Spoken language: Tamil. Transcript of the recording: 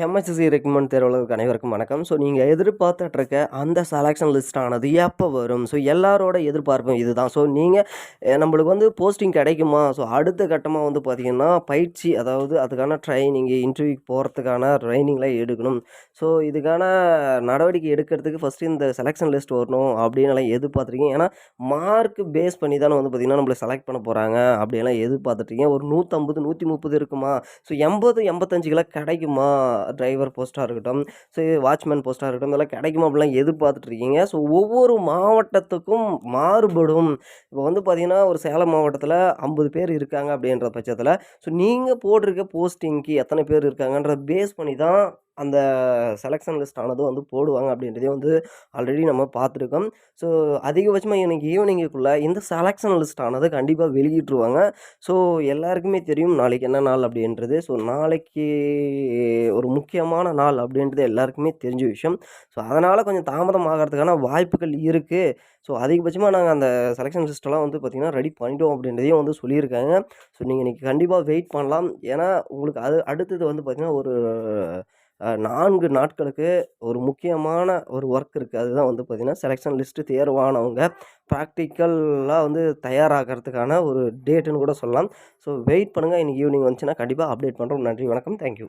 எம்எஸ்சி ரெக்மெண்ட் தேர்வாளருக்கு அனைவருக்கும் வணக்கம். ஸோ நீங்கள் எதிர்பார்த்துட்டு இருக்க அந்த செலெக்ஷன் லிஸ்ட் ஆனது எப்போ வரும்? ஸோ எல்லாரோட எதிர்பார்ப்பும் இதுதான். ஸோ நீங்கள் நம்மளுக்கு வந்து போஸ்டிங் கிடைக்குமா? ஸோ அடுத்த கட்டமாக வந்து பார்த்திங்கன்னா பயிற்சி அதாவது அதுக்கான ட்ரைனிங்கு இன்டர்வியூக்கு போகிறதுக்கான ட்ரைனிங்லாம் எடுக்கணும். ஸோ இதுக்கான நடவடிக்கை எடுக்கிறதுக்கு ஃபஸ்ட்டு இந்த செலெக்ஷன் லிஸ்ட் வரணும் அப்படின்லாம் எதிர்பார்த்துருக்கீங்க. ஏன்னா மார்க் பேஸ் பண்ணி தானே வந்து பார்த்திங்கன்னா நம்மளை செலக்ட் பண்ண போகிறாங்க அப்படியெல்லாம் எதிர்பார்த்துட்ருக்கீங்க. ஒரு நூற்றம்பது நூற்றி முப்பது இருக்குமா? ஸோ எண்பது எண்பத்தஞ்சு கிலோ கிடைக்குமா? டிரைவர் போஸ்ட்டாக இருக்கட்டும் ஸோ வாட்ச்மேன் போஸ்ட்டாக இருக்கட்டும் இதெல்லாம் கிடைக்குமா அப்படிலாம் எதிர்பார்த்துட்டு இருக்கீங்க. ஸோ ஒவ்வொரு மாவட்டத்துக்கும் மாறுபடும். இப்போ வந்து பார்த்திங்கன்னா ஒரு சேலம் மாவட்டத்தில் ஐம்பது பேர் இருக்காங்க அப்படின்ற பட்சத்தில் ஸோ நீங்கள் போட்டிருக்க போஸ்டிங்க்கு எத்தனை பேர் இருக்காங்கன்ற பேஸ் பண்ணி தான் அந்த செலெக்ஷன் லிஸ்ட் ஆனதும் வந்து போடுவாங்க அப்படின்றதையும் வந்து ஆல்ரெடி நம்ம பார்த்துருக்கோம். ஸோ அதிகபட்சமாக எனக்கு ஈவினிங்குக்குள்ளே இந்த செலெக்ஷன் லிஸ்ட் ஆனது கண்டிப்பாக வெளியிட்டுருவாங்க. ஸோ எல்லாருக்குமே தெரியும் நாளைக்கு என்ன நாள் அப்படின்றது. ஸோ நாளைக்கு ஒரு முக்கியமான நாள் அப்படின்றது எல்லாருக்குமே தெரிஞ்ச விஷயம். ஸோ அதனால் கொஞ்சம் தாமதம் ஆகிறதுக்கான வாய்ப்புகள் இருக்குது ஸோ அதிகபட்சமாக நாங்கள் அந்த செலெக்ஷன் லிஸ்ட்டெல்லாம் வந்து பார்த்திங்கன்னா ரெடி பண்ணிட்டோம் அப்படின்றதையும் வந்து சொல்லியிருக்காங்க. ஸோ நீங்கள் இன்றைக்கி கண்டிப்பாக வெயிட் பண்ணலாம். ஏன்னா உங்களுக்கு அது அடுத்தது வந்து பார்த்திங்கன்னா ஒரு நான்கு நாட்களுக்கு ஒரு முக்கியமான ஒரு ஒர்க் இருக்குது அதுதான் வந்து பார்த்திங்கன்னா செலெக்ஷன் லிஸ்ட்டு தேர்வானவங்க ப்ராக்டிக்கலாக வந்து தயாராகிறதுக்கான ஒரு டேட்டுன்னு கூட சொல்லலாம். ஸோ வெயிட் பண்ணுங்கள் இன்றைக்கி ஈவினிங் வந்துச்சுன்னா கண்டிப்பாக அப்டேட் பண்ணுறோம் நன்றி வணக்கம். தேங்க்யூ